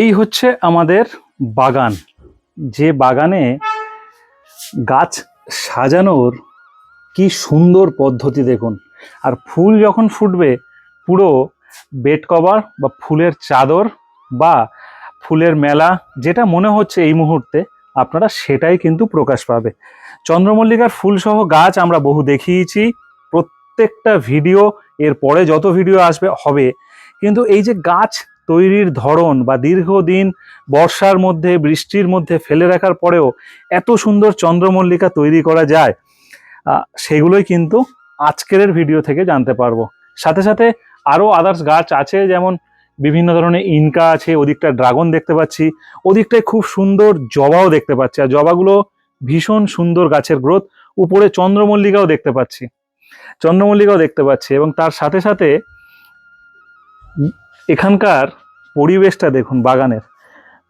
এই হচ্ছে আমাদের বাগান। যে বাগানে গাছ সাজানোর কি সুন্দর পদ্ধতি দেখুন। আর ফুল যখন ফুটবে, পুরো বেড কভার বা ফুলের চাদর বা ফুলের মেলা, যেটা মনে হচ্ছে এই মুহূর্তে, আপনারা সেটাই কিন্তু প্রকাশ পাবে। চন্দ্রমল্লিকার ফুলসহ গাছ আমরা বহু দেখিয়েছি, প্রত্যেকটা ভিডিও, এর পরে যত ভিডিও আসবে, হবে। কিন্তু এই যে গাছ তৈরির ধরন বা দীর্ঘদিন বর্ষার মধ্যে, বৃষ্টির মধ্যে ফেলে রাখার পরেও এত সুন্দর চন্দ্রমল্লিকা তৈরি করা যায় সেগুলোই কিন্তু আজকের ভিডিও থেকে জানতে পারব। সাথে সাথে আরও আদার্স গাছ আছে, যেমন বিভিন্ন ধরনের ইনকা আছে, ওদিকটা ড্রাগন দেখতে পাচ্ছি, ওদিকটায় খুব সুন্দর জবাও দেখতে পাচ্ছি, আর জবাগুলো ভীষণ সুন্দর গাছের গ্রোথ উপরে চন্দ্রমল্লিকাও দেখতে পাচ্ছি, চন্দ্রমল্লিকাও দেখতে পাচ্ছি, এবং তার সাথে সাথে এখানকার পরিবেশটা দেখুন বাগানের।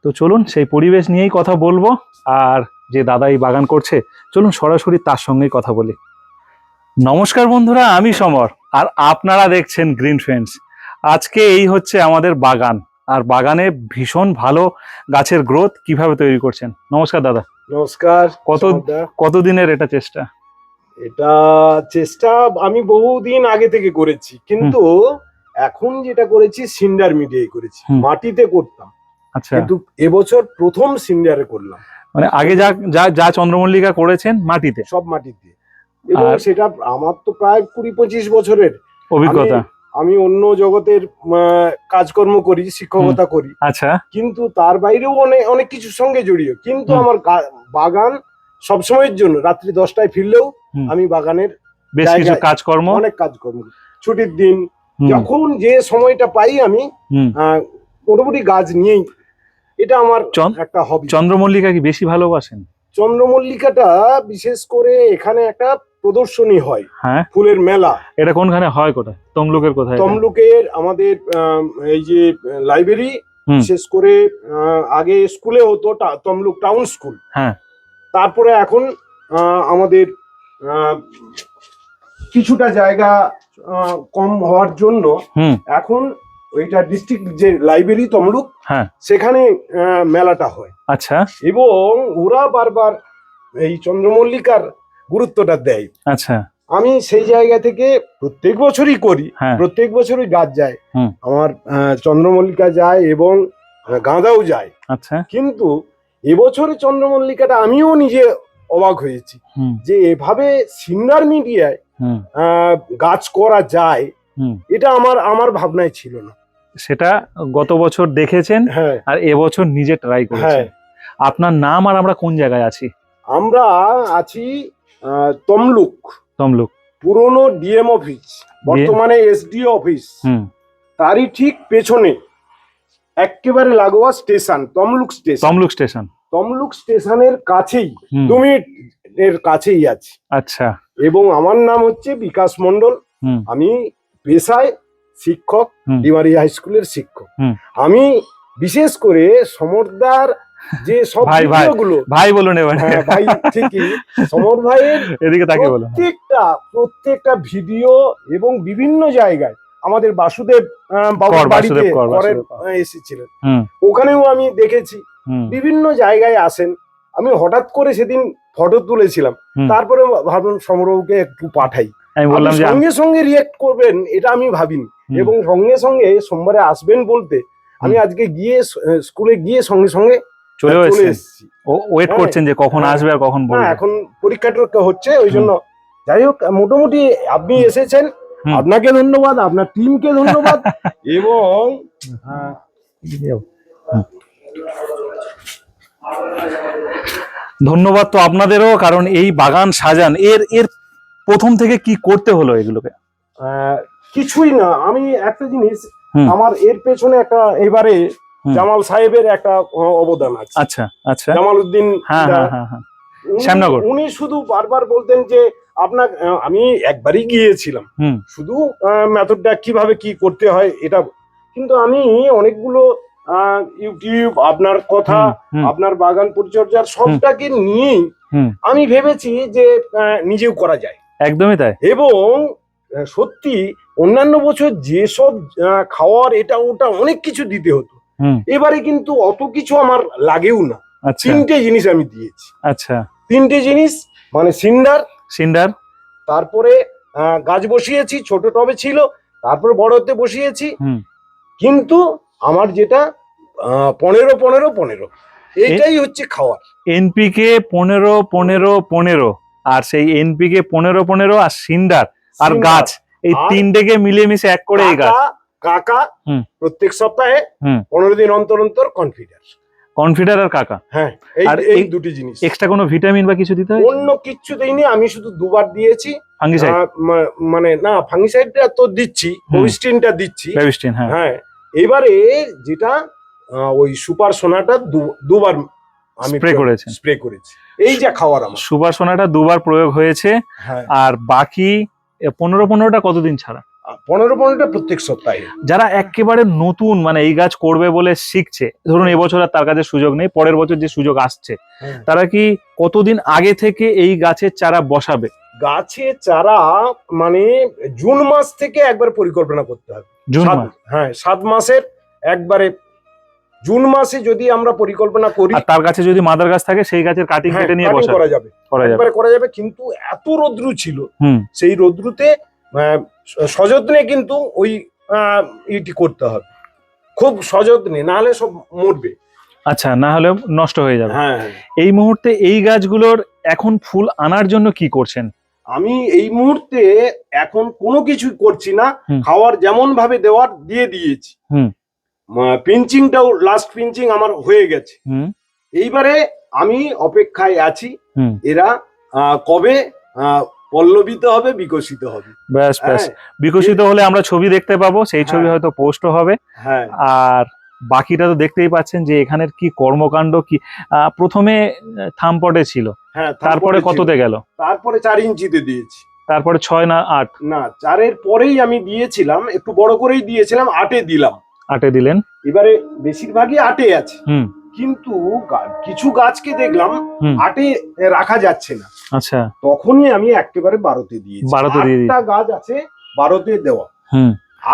তো চলুন সেই পরিবেশ নিয়েই কথা বলব আর যে দাদা এই বাগান করছে চলুন সরাসরি তার সঙ্গেই কথা বলি। নমস্কার বন্ধুরা আমি সমর আর আপনারা দেখছেন গ্রিন ফ্রেন্ডস আজকে এই হচ্ছে আমাদের বাগান আর বাগানে ভীষণ ভালো গাছের গ্রোথ কীভাবে তৈরি করছেন। নমস্কার দাদা। নমস্কার কত- কতদিনের এটা চেষ্টা? এটা চেষ্টা আমি বহুদিন আগে থেকে করেছি কিন্তু এখন যেটা করেছি সিন্ডার মিডিয়ায় করেছি। মাটিতে করতাম। আচ্ছা। কিন্তু এবছর প্রথম সিন্ডারে করলাম। মানে আগে যা যা যা চন্দ্রমল্লিকা করেছেন মাটিতে? সব মাটিতে। এবং সেটা আমার তো প্রায় কুড়ি পঁচিশ বছরের। অভিজ্ঞতা? আমি অন্য জগতের কাজকর্ম করি শিক্ষকতা করি। আচ্ছা। কিন্তু তার বাইরেও অনেক অনেক কিছুর সঙ্গে জড়িয়ে কিন্তু আমার বাগান সবসময়ের জন্য রাত্রি দশটায় ফিরলেও আমি বাগানের বেশ কিছু কাজকর্ম? অনেক কাজকর্ম ছুটির দিন যখন যে সময়টা পাই আমি আহ, মোটামুটি গাছ নিয়েই। এটা আমার একটা হবি চন্দ্রমল্লিকা কি বেশি ভালোবাসেন? চন্দ্রমল্লিকাটা বিশেষ করে এখানে একটা প্রদর্শনী হয় হ্যাঁ? ফুলের মেলা। এটা কোনখানে হয় কোথায়? তমলুকের কোথায় তমলুকের আমাদের এই যে লাইব্রেরি বিশেষ করে আহ, আগে স্কুলে হতো তমলুক টাউন স্কুল। হ্যাঁ। তারপরে এখন আহ, আমাদের আহ, কিছুটা জায়গা কম হওয়ার জন্য এখন ওইটা ডিস্ট্রিক্ট যে লাইব্রেরি তমলুক হ্যাঁ। সেখানে মেলাটা হয়। আচ্ছা। এবং ওরা বারবার এই চন্দ্রমল্লিকার গুরুত্বটা দেয়। আচ্ছা। আমি সেই জায়গা থেকে প্রত্যেক বছরই করি। হ্যাঁ। প্রত্যেক বছরই গাছ যায়। আমার চন্দ্রমল্লিকা যায় এবং গাঁদাও যায়। আচ্ছা। কিন্তু এবছরে চন্দ্রমল্লিকাটা আমিও নিজে অবাক হয়েছি যে এভাবে সিন্নার মিডিয়ায় গাছ করা যায় এটা আমার আমার ভাবনায় ছিল না। সেটা গত বছর দেখেছেন হ্যাঁ। আর এবছর নিজে ট্রাই হ্যাঁ। করেছেন। আপনার নাম আর আমরা কোন জায়গায় আছি? আমরা আছি তমলুক। তমলুক। পুরনো ডিএম অফিস বর্তমানে এসডিও অফিস। তারই ঠিক পেছনে একেবারে লাগোয়া station Tamluk station. Tamluk station. Tamluk স্টেশনের কাছেই দু মিনিট এর কাছেই আছি। আচ্ছা। এবং আমার নাম হচ্ছে বিকাশ মন্ডল আমি পেশায় শিক্ষক ডিমারি হাই স্কুলের শিক্ষক। আমি বিশেষ করে সমরদার যে সব ভাই, ভাই। বলুন এবার। হ্যাঁ ভাই ঠিকই। সমর ভাইয়ের এদিকে তাকে বলুন। প্রত্যেকটা প্রত্যেকটা ভিডিও এবং বিভিন্ন জায়গায় আমাদের বাসুদেব বাবুর বাড়িতে এসেছিলেন। ওখানেও আমি দেখেছি। বিভিন্ন জায়গায় আসেন। আমি হঠাৎ করে সেদিন ফটো তুলেছিলাম। তারপরে ভাবলাম সমরবাবুকে একটু পাঠাই। আমি বললাম সঙ্গে সঙ্গে রিয়েক্ট করবেন এটা আমি ভাবিনি। এবং সঙ্গে সঙ্গে সোমবারে আসবেন বলতে আমি আজকে গিয়ে স্কুলে গিয়ে সঙ্গে সঙ্গে চলে এসেছি। ও ওয়েট হ্যাঁ। করছেন যে কখন হ্যাঁ। আসবে আর কখন হ্যাঁ বলবে। এখন পরীক্ষা টরীক্ষা হচ্ছে ওই জন্য যাই হোক মোটামুটি আপনি এসেছেন আপনাকে ধন্যবাদ আপনার টিমকে ধন্যবাদ এবং আহ, ধন্যবাদ তো আপনাদেরও কারণ এই বাগান সাজান এর এর প্রথম থেকে কি করতে হলো এগুলোকে? কিছুই না। আমি একটা জিনিস আমার এর পেছনে একটা এবারে জামাল সাহেবের একটা অবদান আছে। আচ্ছা আচ্ছা। জামাল উদ্দিন হ্যাঁ হ্যাঁ হ্যাঁ উনি- শ্যামনগর। উনি শুধু বারবার বলতেন যে আপনার আমি একবারই গিয়েছিলাম। শুধু মেথডটা কীভাবে কি করতে হয় এটা কিন্তু আমি অনেকগুলো ইউটিউব আপনার কথা আপনার বাগান পরিচর্যার সবটাকে নিয়েই আমি ভেবেছি যে নিজেও করা যায়। একদমই তাই। এবং সত্যি অন্যান্য বছর যেসব খাওয়ার এটা ওটা অনেক কিছু দিতে হতো। এবারে কিন্তু অত কিছু আমার লাগেও না। আচ্ছা। তিনটে জিনিস আমি দিয়েছি। আচ্ছা। তিনটে জিনিস মানে সিন্ডার। সিন্ডার। তারপরে আহ, গাছ বসিয়েছি ছোট টবে ছিল তারপরে বড়তে বসিয়েছি। কিন্তু আমার যেটা পনেরো পনেরো পনেরো। এইটাই হচ্ছে খাওয়ার। এনপিকে পনেরো পনেরো পনেরো। আর সেই এনপিকে পনেরো পনেরো আর সিন্ডার আর গাছ। এই তিনটেকে মিলেমিশে এক করে এই গাছ। কাকা প্রত্যেক সপ্তাহে পনেরো দিন অন্তর অন্তর কনফিডার কনফিডার আর কাকা। হ্যাঁ এই আর এই দুটি জিনিস। এক্সট্রা কোনো ভিটামিন বা কিছু দিতে হয়? অন্য কিচ্ছু দেইনি আমি শুধু দুবার দিয়েছি। ফাঙ্গিসাইড মানে না ফাঙ্গিসাইডটা তো দিচ্ছি কোভিস্টিনটা দিচ্ছি। হ্যাঁ। হ্যাঁ এবারে যেটা ওই সুপার সোনাটা দুবার আমি স্প্রে করেছি। স্প্রে করেছি। এই যা খাওয়ার আমার। সুপার সোনাটা দুবার প্রয়োগ হয়েছে হ্যাঁ। আর বাকি পনেরো পনেরোটা কতদিন ছাড়া? পনেরো পনেরোটা প্রত্যেক সপ্তাহে। যারা একেবারে নতুন মানে এই গাছ করবে বলে শিখছে ধরুন এবছর আর তার কাছে সুযোগ নেই পরের বছর যে সুযোগ আসছে হ্যাঁ। তারা কি কতদিন আগে থেকে এই গাছের চারা বসাবে? গাছে চারা মানে জুন মাস থেকে একবার পরিকল্পনা করতে হবে। জুন হ্যাঁ সাত মাসের একবারে। জুন মাসে যদি আমরা পরিকল্পনা করি তার কাছে যদি মাদার গাছ থাকে সেই গাছের কাটিং হ্যাঁ, কেটে নিয়ে বসাবে। করা যাবে। করা যাবে। করা যাবে কিন্তু এত রৌদ্রু ছিল হুম। সেই রৌদ্রুতে সযত্নে কিন্তু ওই ইটি করতে হবে। খুব সযত্নে নাহলে সব মরবে। আচ্ছা না হলে নষ্ট হয়ে যাবে। হ্যাঁ এই মুহূর্তে এই গাছগুলোর এখন ফুল আনার জন্য কি করছেন? আমি এই মুহূর্তে এখন কোনো কিছু করছি না। খাওয়ার যেমন ভাবে দেওয়ার দিয়ে দিয়েছি। পিঞ্চিংটাও লাস্ট পিঞ্চিং আমার হয়ে গেছে। এইবারে আমি অপেক্ষায় আছি। এরা কবে আহ, পল্লবিত হবে বিকশিত হবে। ব্যাস ব্যাস। হ্যাঁ। বিকশিত হলে আমরা ছবি দেখতে পাবো সেই ছবি হ্যাঁ। হয়তো পোস্টও হবে। হ্যাঁ। আর বাকিটা তো দেখতেই পাচ্ছেন যে এখানের কি কর্মকাণ্ড কি প্রথমে থামপটে ছিল। হ্যাঁ তারপরে কততে গেল? তারপরে চার ইঞ্চিতে দিয়েছি। তারপরে ছয় না আট? না চারের পরেই আমি দিয়েছিলাম একটু বড় করেই দিয়েছিলাম আটে দিলাম। আটে দিলেন? এবারে বেশিরভাগই আটে আছে। হুম। কিন্তু কিছু গাছকে দেখলাম আটে রাখা যাচ্ছে না। আচ্ছা। তখনই আমি একেবারে বারোতে দিয়েছি। বারোতে দিয়ে আটটা গাছ আছে বারোতে দেওয়া।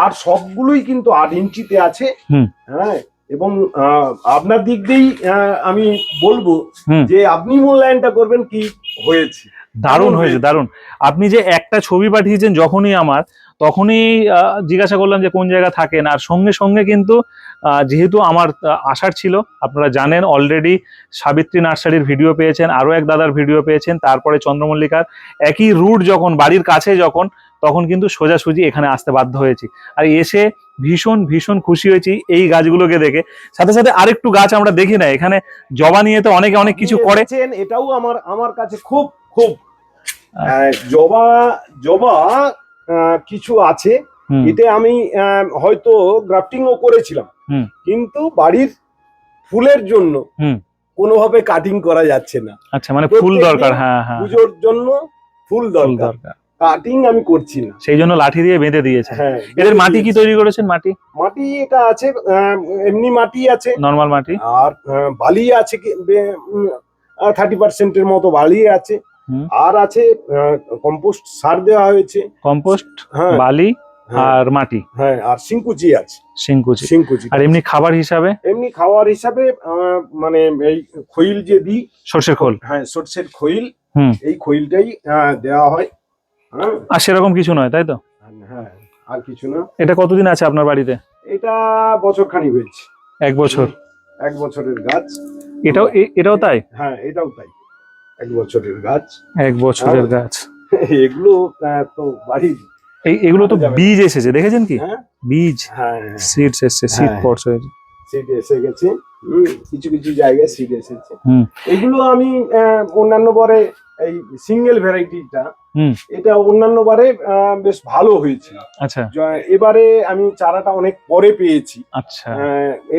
আর সবগুলোই কিন্তু আট ইঞ্চিতে আছে। হ্যাঁ এবং আপনার দিক দিয়েই আমি বলব যে আপনি মূল্যায়নটা করবেন কি? হয়েছে। দারুণ হয়েছে। দারুণ। আপনি যে একটা ছবি পাঠিয়েছেন যখনই আমার তখনই জিজ্ঞাসা করলাম যে কোন জায়গা থাকেন। আর সঙ্গে সঙ্গে কিন্তু যেহেতু আমার আসার ছিল আপনারা জানেন অলরেডি সাবিত্রী নার্সারির ভিডিও পেয়েছেন আরও এক দাদার ভিডিও পেয়েছেন তারপরে চন্দ্রমল্লিকার একই রুট যখন বাড়ির কাছে যখন তখন কিন্তু সোজাসুজি এখানে আসতে বাধ্য হয়েছি। আর এসে ভীষণ ভীষণ খুশি হয়েছি এই গাছগুলোকে দেখে। সাথে সাথে আরেকটু গাছ আমরা দেখি না এখানে জবা নিয়ে তো অনেকে অনেক কিছু করে। এটাও আমার আমার কাছে খুব খুব জবা জবা আহ, কিছু আছে। এতে আমি হয়তো গ্রাফটিংও করেছিলাম। কিন্তু বাড়ির ফুলের জন্য হুম। কোনোভাবে কাটিং করা যাচ্ছে না। আচ্ছা মানে ফুল দরকার হ্যাঁ হ্যাঁ। পুজোর জন্য ফুল দরকার। কাটিং আমি করছি না। সেই জন্য লাঠি দিয়ে বেঁধে দিয়েছে হ্যাঁ এদের মাটি কি তৈরি করেছেন মাটি? মাটি এটা আছে এমনি মাটি আছে। নর্মাল মাটি? আর বালি আছে থার্টি পার্সেন্টের মতো বালি আছে। আর আছে কম্পোস্ট সার দেওয়া হয়েছে। কম্পোস্ট হ্যাঁ। বালি? আর মাটি? হ্যাঁ আর সিংকুচি আছে। শিংকুচি। সিংকুচি আর এমনি খাবার হিসাবে? এমনি খাবার হিসাবে মানে এই খৈল যে দিই সর্ষের খোল। হ্যাঁ সর্ষের হুম। এই খইলটাই দেওয়া হয়। হ্যাঁ। আর সেরকম কিছু নয় তাই তো? হ্যাঁ আর কিছু না। এটা কতদিন আছে আপনার বাড়িতে? এটা বছর খানি হয়েছে। এক বছর। এক বছরের গাছ। এটাও এটাও তাই? হ্যাঁ এটাও তাই। এক বছরের গাছ। এক বছরের গাছ। এগুলো তো বাড়ির এই এগুলো তো বীজ এসেছে দেখেছেন কি? হ্যাঁ। বীজ হ্যাঁ সিডস এসছে সিড হ্যাঁ। পটস হয়েছে সিড এসে গেছে কিছু কিছু জায়গায় সিড এসেছে। এগুলো আমি অন্যান্য বারে এই সিঙ্গেল ভ্যারাইটিটা। এটা অন্যান্য বারে বেশ ভালো হয়েছে আচ্ছা। এবারে আমি চারাটা অনেক পরে পেয়েছি। আচ্ছা।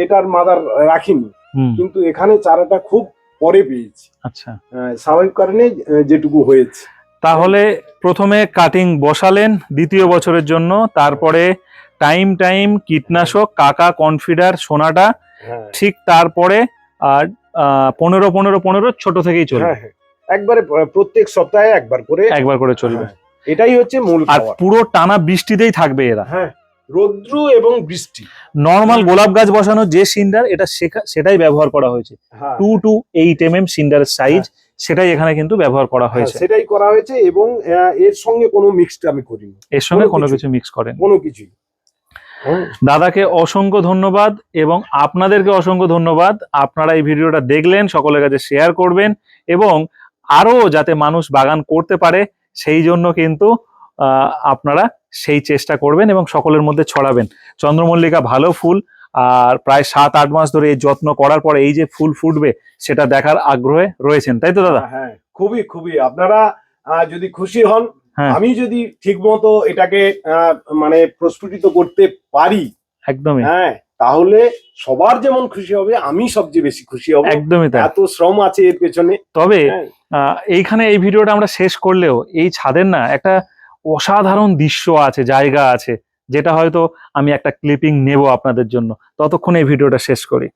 এটার মাদার রাখিনি। কিন্তু এখানে চারাটা খুব পরে পেয়েছি। আচ্ছা। স্বাভাবিক কারণে যেটুকু হয়েছে। তাহলে প্রথমে কাটিং বসালেন দ্বিতীয় বছরের জন্য তারপরে টাইম টাইম কীটনাশক কাকা কনফিডার সোনাটা হ্যাঁ। ঠিক তারপরে আর পনেরো পনেরো পনেরো ছোট থেকেই চলবে। হ্যাঁ হ্যাঁ। একবারে প্রত্যেক সপ্তাহে একবার করে একবার করে চলবে। এটাই হচ্ছে মূল আর পুরো টানা বৃষ্টিতেই থাকবে এরা। হ্যাঁ রৌদ্র এবং বৃষ্টি। নর্মাল গোলাপ গাছ বসানো যে সিন্ডার এটা সেটাই ব্যবহার করা হয়েছে। হ্যাঁ। Two two eight M M সিন্ডারের size সেটাই এখানে কিন্তু ব্যবহার করা হ্যাঁ, হয়েছে। সেটাই করা হয়েছে এবং এর সঙ্গে কোনো মিক্সড আমি করিনি। এর সঙ্গে কোনো কিছু। মিক্স করেন কোনো কিছুই। দাদাকে অসংখ্য ধন্যবাদ এবং আপনাদেরকে অসংখ্য ধন্যবাদ। আপনারা এই ভিডিওটা দেখলেন সকলের কাছে শেয়ার করবেন এবং আরও যাতে মানুষ বাগান করতে পারে সেই জন্য কিন্তু আহ, আপনারা সেই চেষ্টা করবেন এবং সকলের মধ্যে ছড়াবেন। চন্দ্রমল্লিকা ভালো ফুল। আর প্রায় সাত আট মাস ধরে এই যত্ন করার পরে এই যে ফুল ফুটবে সেটা দেখার আগ্রহে রয়েছেন তাই তো দাদা? হ্যাঁ খুবই খুবই। আপনারা যদি খুশি হন হ্যাঁ। আমি যদি ঠিক মতো এটাকে মানে প্রস্ফুটিত করতে পারি একদমই। হ্যাঁ তাহলে সবার যেমন খুশি হবে আমি সবচেয়ে বেশি খুশি হব। একদমই তাই। এত শ্রম আছে এর পেছনে। তবে হ্যাঁ। আহ, এইখানে এই ভিডিওটা আমরা শেষ করলেও এই ছাদের না একটা অসাধারণ দৃশ্য আছে জায়গা আছে। যেটা হয়তো আমি একটা ক্লিপিং নেব আপনাদের জন্য। ততক্ষণ এই ভিডিওটা শেষ করি।